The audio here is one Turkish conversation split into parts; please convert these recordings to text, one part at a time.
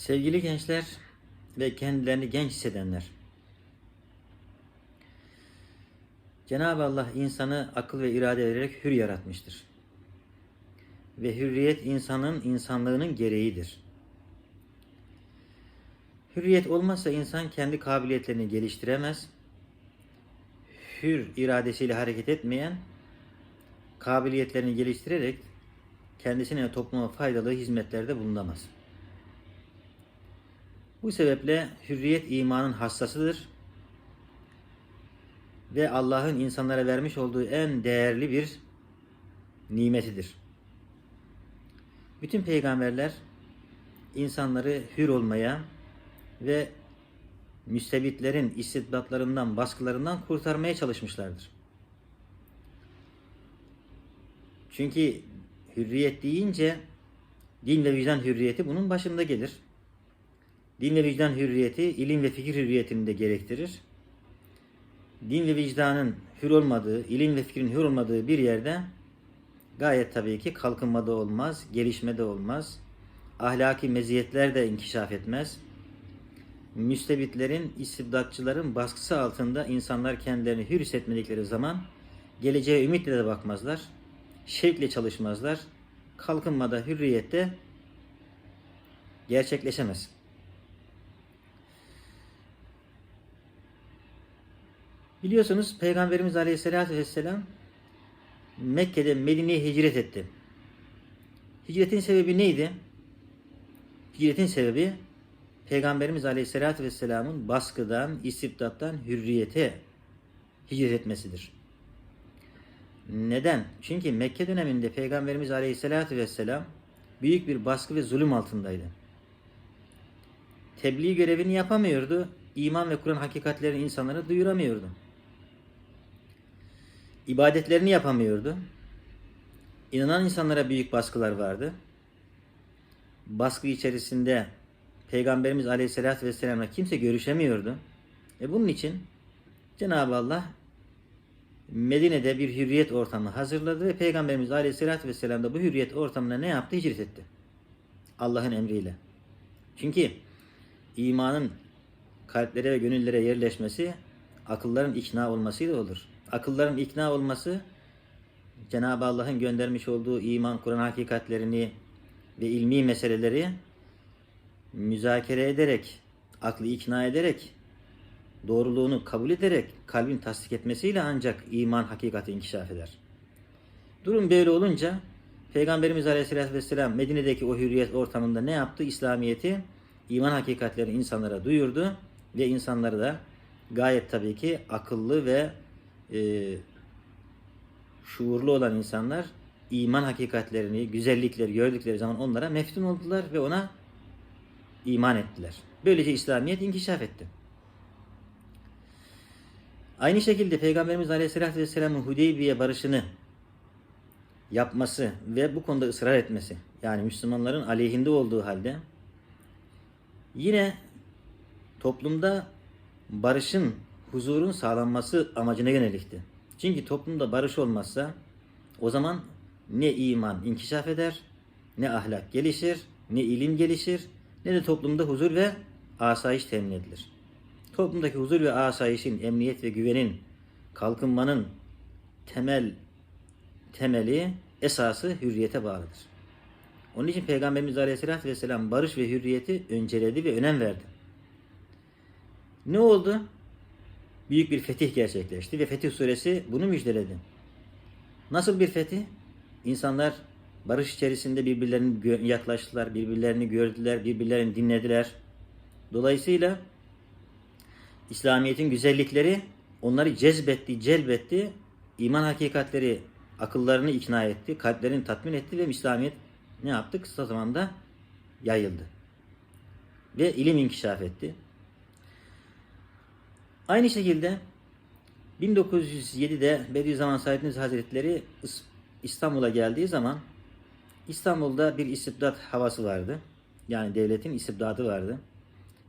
Sevgili gençler ve kendilerini genç hissedenler. Cenab-ı Allah insanı akıl ve irade vererek hür yaratmıştır. Ve hürriyet insanın insanlığının gereğidir. Hürriyet olmazsa insan kendi kabiliyetlerini geliştiremez. Hür iradesiyle hareket etmeyen, kabiliyetlerini geliştirerek kendisine ve topluma faydalı hizmetlerde bulunamaz. Bu sebeple hürriyet imanın hassasıdır ve Allah'ın insanlara vermiş olduğu en değerli bir nimetidir. Bütün peygamberler insanları hür olmaya ve müstebitlerin istibdatlarından, baskılarından kurtarmaya çalışmışlardır. Çünkü hürriyet deyince din ve vicdan hürriyeti bunun başında gelir. Din ve vicdan hürriyeti ilim ve fikir hürriyetini de gerektirir. Din ve vicdanın hür olmadığı, ilim ve fikrin hür olmadığı bir yerde gayet tabii ki kalkınmada olmaz, gelişmede olmaz. Ahlaki meziyetler de inkişaf etmez. Müstebitlerin, istibdatçıların baskısı altında insanlar kendilerini hür hissetmedikleri zaman geleceğe ümitle de bakmazlar. Şevkle çalışmazlar. Kalkınmada, hürriyette gerçekleşemez. Biliyorsunuz Peygamberimiz Aleyhisselatü Vesselam Mekke'de Medine'ye hicret etti. Hicretin sebebi neydi? Hicretin sebebi Peygamberimiz Aleyhisselatü Vesselam'ın baskıdan, istibdattan hürriyete hicret etmesidir. Neden? Çünkü Mekke döneminde Peygamberimiz Aleyhisselatü Vesselam büyük bir baskı ve zulüm altındaydı. Tebliğ görevini yapamıyordu. İman ve Kur'an hakikatlerini insanlara duyuramıyordu. İbadetlerini yapamıyordu. İnanan insanlara büyük baskılar vardı. Baskı içerisinde Peygamberimiz Aleyhisselatü Vesselam'la kimse görüşemiyordu. E bunun için Cenab-ı Allah Medine'de bir hürriyet ortamı hazırladı ve Peygamberimiz Aleyhisselatü Vesselam da bu hürriyet ortamına ne yaptı? Hicret etti. Allah'ın emriyle. Çünkü imanın kalplere ve gönüllere yerleşmesi akılların ikna olmasıyla olur. Akılların ikna olması Cenab-ı Allah'ın göndermiş olduğu iman, Kur'an hakikatlerini ve ilmi meseleleri müzakere ederek, aklı ikna ederek, doğruluğunu kabul ederek kalbin tasdik etmesiyle ancak iman hakikati inkişaf eder. Durum böyle olunca Peygamberimiz Aleyhisselatü Vesselam Medine'deki o hürriyet ortamında ne yaptı? İslamiyet'i, iman hakikatlerini insanlara duyurdu ve insanları da gayet tabii ki akıllı ve e, şuurlu olan insanlar iman hakikatlerini, güzellikleri gördükleri zaman onlara meftun oldular ve ona iman ettiler. Böylece İslamiyet inkişaf etti. Aynı şekilde Peygamberimiz Aleyhisselatü Vesselam'ın Hudeybiye barışını yapması ve bu konuda ısrar etmesi yani Müslümanların aleyhinde olduğu halde yine toplumda barışın, huzurun sağlanması amacına yönelikti. Çünkü toplumda barış olmazsa o zaman ne iman inkişaf eder, ne ahlak gelişir, ne ilim gelişir, ne de toplumda huzur ve asayiş temin edilir. Toplumdaki huzur ve asayişin, emniyet ve güvenin, kalkınmanın temel temeli, esası hürriyete bağlıdır. Onun için Peygamberimiz Aleyhisselatü Vesselam barış ve hürriyeti önceledi ve önem verdi. Ne oldu? Büyük bir fetih gerçekleşti ve Fetih Suresi bunu müjdeledi. Nasıl bir fetih? İnsanlar barış içerisinde birbirlerine yaklaştılar, birbirlerini gördüler, birbirlerini dinlediler. Dolayısıyla İslamiyet'in güzellikleri onları cezbetti, celbetti. iman hakikatleri akıllarını ikna etti, kalplerini tatmin etti ve İslamiyet ne yaptı? Kısa zamanda yayıldı. Ve ilim inkişaf etti. Aynı şekilde 1907'de Bediüzzaman Said Hazretleri İstanbul'a geldiği zaman İstanbul'da bir istibdat havası vardı. Yani devletin istibdadı vardı.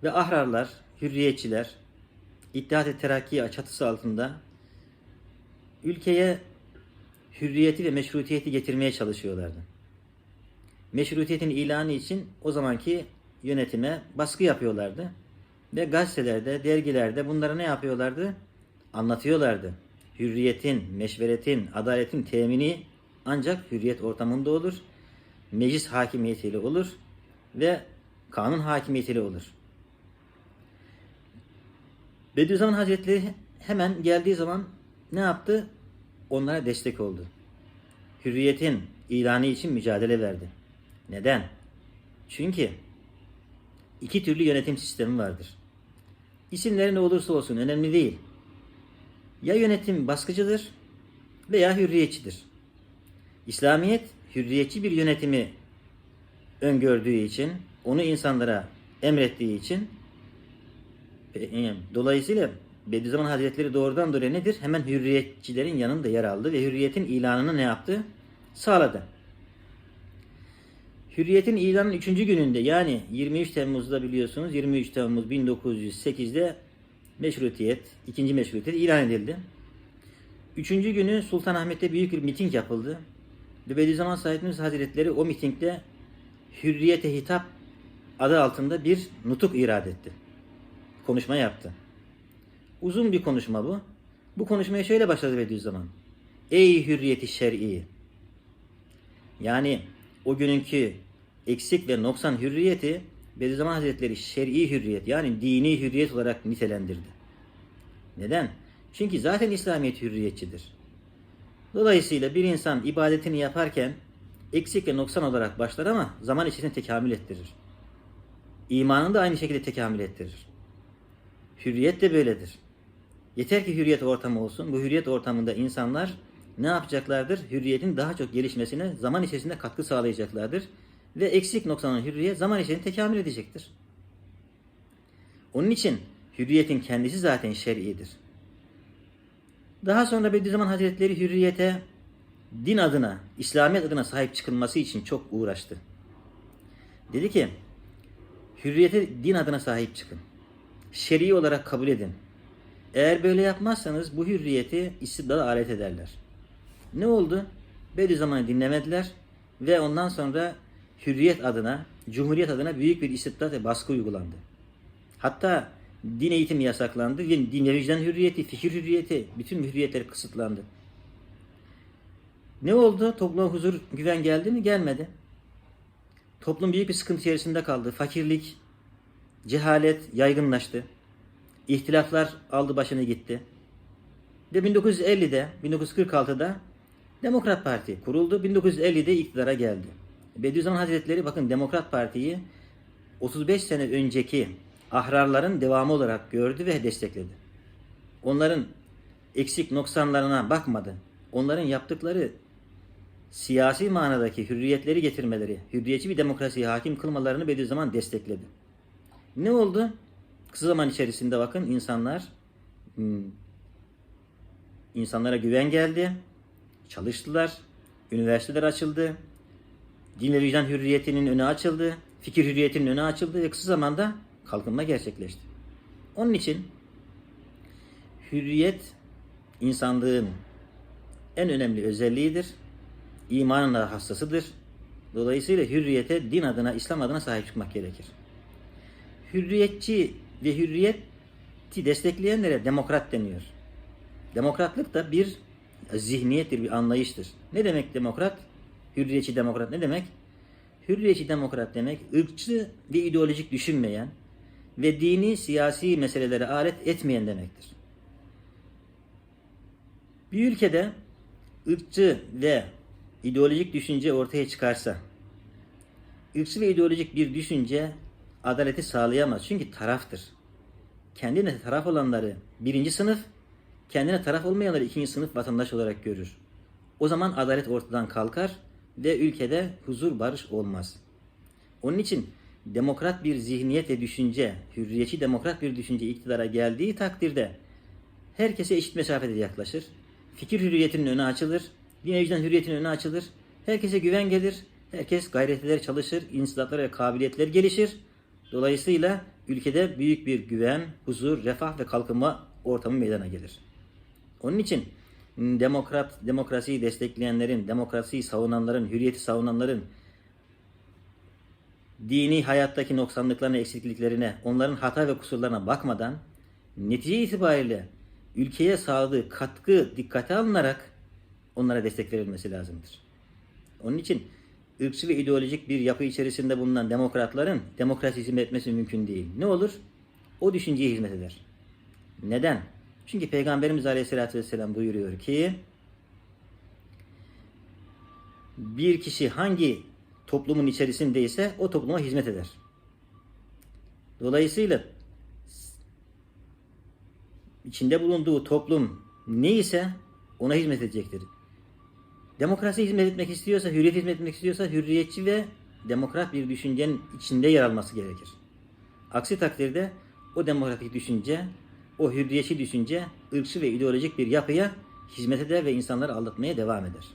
Ve ahrarlar, hürriyetçiler, İttihat-ı Terakki çatısı altında ülkeye hürriyeti ve meşrutiyeti getirmeye çalışıyorlardı. Meşrutiyetin ilanı için o zamanki yönetime baskı yapıyorlardı. Ve gazetelerde, dergilerde bunları ne yapıyorlardı? Anlatıyorlardı. Hürriyetin, meşveretin, adaletin temini ancak hürriyet ortamında olur. Meclis hakimiyetiyle olur ve kanun hakimiyetiyle olur. Bediüzzaman Hazretleri hemen geldiği zaman ne yaptı? Onlara destek oldu. Hürriyetin ilanı için mücadele verdi. Neden? Çünkü iki türlü yönetim sistemi vardır. İsimleri ne olursa olsun önemli değil. Ya yönetim baskıcıdır veya hürriyetçidir. İslamiyet hürriyetçi bir yönetimi öngördüğü için, onu insanlara emrettiği için e, dolayısıyla Bediüzzaman Hazretleri doğrudan doğruya nedir? Hemen hürriyetçilerin yanında yer aldı ve hürriyetin ilanını ne yaptı? Sağladı. Hürriyetin ilanın 3. gününde yani 23 Temmuz'da biliyorsunuz 23 Temmuz 1908'de meşrutiyet, ikinci meşrutiyet ilan edildi. Üçüncü günü Sultanahmet'te büyük bir miting yapıldı. Ve Bediüzzaman Said Hazretleri o mitingde Hürriyete Hitap adı altında bir nutuk irad etti. Konuşma yaptı. Uzun bir konuşma bu. Bu konuşmaya şöyle başladı Bediüzzaman. Ey hürriyeti şer'i! Yani o günkü eksik ve noksan hürriyeti Bediüzzaman Hazretleri şer'i hürriyet yani dini hürriyet olarak nitelendirdi. Neden? Çünkü zaten İslamiyet hürriyetçidir. Dolayısıyla bir insan ibadetini yaparken eksik ve noksan olarak başlar ama zaman içerisinde tekamül ettirir. İmanını da aynı şekilde tekamül ettirir. Hürriyet de böyledir. Yeter ki hürriyet ortamı olsun. Bu hürriyet ortamında insanlar ne yapacaklardır? Hürriyetin daha çok gelişmesine zaman içerisinde katkı sağlayacaklardır. Ve eksik noksanan hürriyet zaman içerisinde tekamül edecektir. Onun için hürriyetin kendisi zaten şer'idir. Daha sonra Bediüzzaman Hazretleri hürriyete din adına, İslamiyet adına sahip çıkılması için çok uğraştı. Dedi ki, hürriyete din adına sahip çıkın. Şer'i olarak kabul edin. Eğer böyle yapmazsanız bu hürriyeti istibdada alet ederler. Ne oldu? Bediüzzaman'ı dinlemediler ve ondan sonra hürriyet adına, cumhuriyet adına büyük bir istibdat ve baskı uygulandı. Hatta din eğitimi yasaklandı. Din ve vicdan hürriyeti, fikir hürriyeti, bütün hürriyetler kısıtlandı. Ne oldu? Topluma huzur, güven geldi mi? Gelmedi. Toplum büyük bir sıkıntı içerisinde kaldı. Fakirlik, cehalet yaygınlaştı. İhtilaflar aldı başını gitti. Ve 1950'de, 1946'da Demokrat Parti kuruldu. 1950'de iktidara geldi. Bediüzzaman Hazretleri bakın Demokrat Parti'yi 35 sene önceki ahrarların devamı olarak gördü ve destekledi. Onların eksik noksanlarına bakmadı. Onların yaptıkları siyasi manadaki hürriyetleri getirmeleri, hürriyetçi bir demokrasiye hakim kılmalarını Bediüzzaman destekledi. Ne oldu? Kısa zaman içerisinde bakın insanlar hmm, insanlara güven geldi. Çalıştılar. Üniversiteler açıldı. Din ve vicdan hürriyetinin önü açıldı. Fikir hürriyetinin önü açıldı ve kısa zamanda kalkınma gerçekleşti. Onun için hürriyet insanlığın en önemli özelliğidir. İmanın da hassasıdır. Dolayısıyla hürriyete, din adına, İslam adına sahip çıkmak gerekir. Hürriyetçi ve hürriyeti destekleyenlere demokrat deniyor. Demokratlık da bir zihniyettir, bir anlayıştır. Ne demek demokrat? Hürriyetçi demokrat ne demek? Hürriyetçi demokrat demek ırkçı ve ideolojik düşünmeyen ve dini siyasi meselelere alet etmeyen demektir. Bir ülkede ırkçı ve ideolojik düşünce ortaya çıkarsa, ırkçı ve ideolojik bir düşünce adaleti sağlayamaz. Çünkü taraftır. Kendine taraf olanları birinci sınıf, kendine taraf olmayanları ikinci sınıf vatandaş olarak görür. O zaman adalet ortadan kalkar ve ülkede huzur barış olmaz. Onun için demokrat bir zihniyet ve düşünce, hürriyetçi demokrat bir düşünce iktidara geldiği takdirde herkese eşit mesafede yaklaşır. Fikir hürriyetinin önü açılır. Din vicdan hürriyetinin önü açılır. Herkese güven gelir. Herkes gayret eder, çalışır. İnisidatlar ve kabiliyetler gelişir. Dolayısıyla ülkede büyük bir güven, huzur, refah ve kalkınma ortamı meydana gelir. Onun için demokrat, demokrasiyi destekleyenlerin, demokrasiyi savunanların, hürriyeti savunanların dini hayattaki noksanlıklarına, eksikliklerine, onların hata ve kusurlarına bakmadan netice itibariyle ülkeye sağladığı katkı dikkate alınarak onlara destek verilmesi lazımdır. Onun için ırkçı ve ideolojik bir yapı içerisinde bulunan demokratların demokrasi hizmet etmesi mümkün değil. Ne olur? O düşünceye hizmet eder. Neden? Çünkü Peygamberimiz Aleyhisselatü Vesselam buyuruyor ki bir kişi hangi toplumun içerisindeyse o topluma hizmet eder. Dolayısıyla içinde bulunduğu toplum neyse ona hizmet edecektir. Demokrasi hizmet etmek istiyorsa, hürriyet hizmet etmek istiyorsa hürriyetçi ve demokrat bir düşüncenin içinde yer alması gerekir. Aksi takdirde o demokratik düşünce, o hürriyetçi düşünce ırkçı ve ideolojik bir yapıya hizmet eder ve insanları aldatmaya devam eder.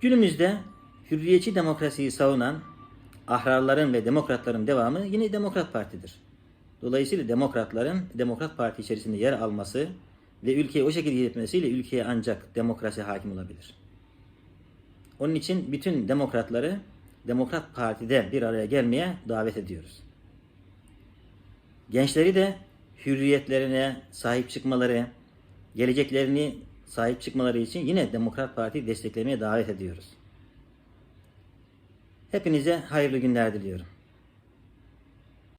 Günümüzde hürriyetçi demokrasiyi savunan ahrarların ve demokratların devamı yine Demokrat Parti'dir. Dolayısıyla demokratların Demokrat Parti içerisinde yer alması ve ülkeyi o şekilde yönetmesiyle ülkeye ancak demokrasi hakim olabilir. Onun için bütün demokratları Demokrat Parti'de bir araya gelmeye davet ediyoruz. Gençleri de hürriyetlerine sahip çıkmaları, geleceklerini sahip çıkmaları için yine Demokrat Parti'yi desteklemeye davet ediyoruz. Hepinize hayırlı günler diliyorum.